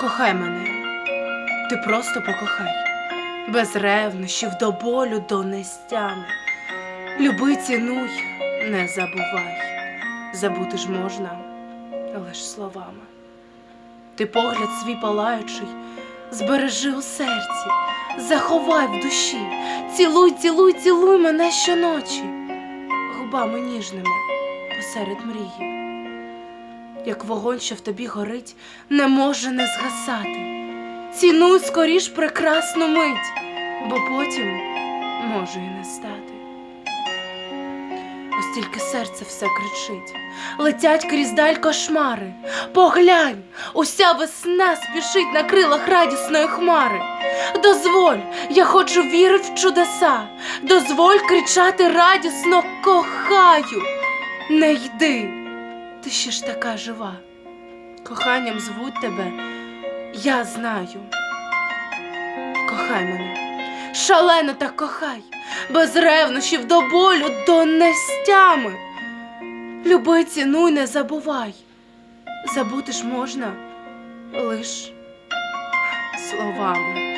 Кохай мене, ти просто покохай, без ревнощів до болю, до нестями. Люби, цінуй, не забувай. Забути ж можна лиш словами. Ти погляд свій палаючий, збережи у серці, заховай в душі, цілуй, цілуй, цілуй мене щоночі, губами ніжними посеред мрії. Як вогонь, що в тобі горить, не може не згасати. Цінуй скоріш прекрасну мить, бо потім може і не стати. Ось тільки серце все кричить, летять крізь даль кошмари. Поглянь, уся весна спішить на крилах радісної хмари. Дозволь, я хочу вірити в чудеса. Дозволь кричати радісно кохаю. Не йди, ти ще ж така жива. Коханням звуть тебе, я знаю. Кохай мене, шалено так кохай, без ревнощів до болю, до нестями. Люби, цінуй, не забувай. Забути ж можна лиш словами.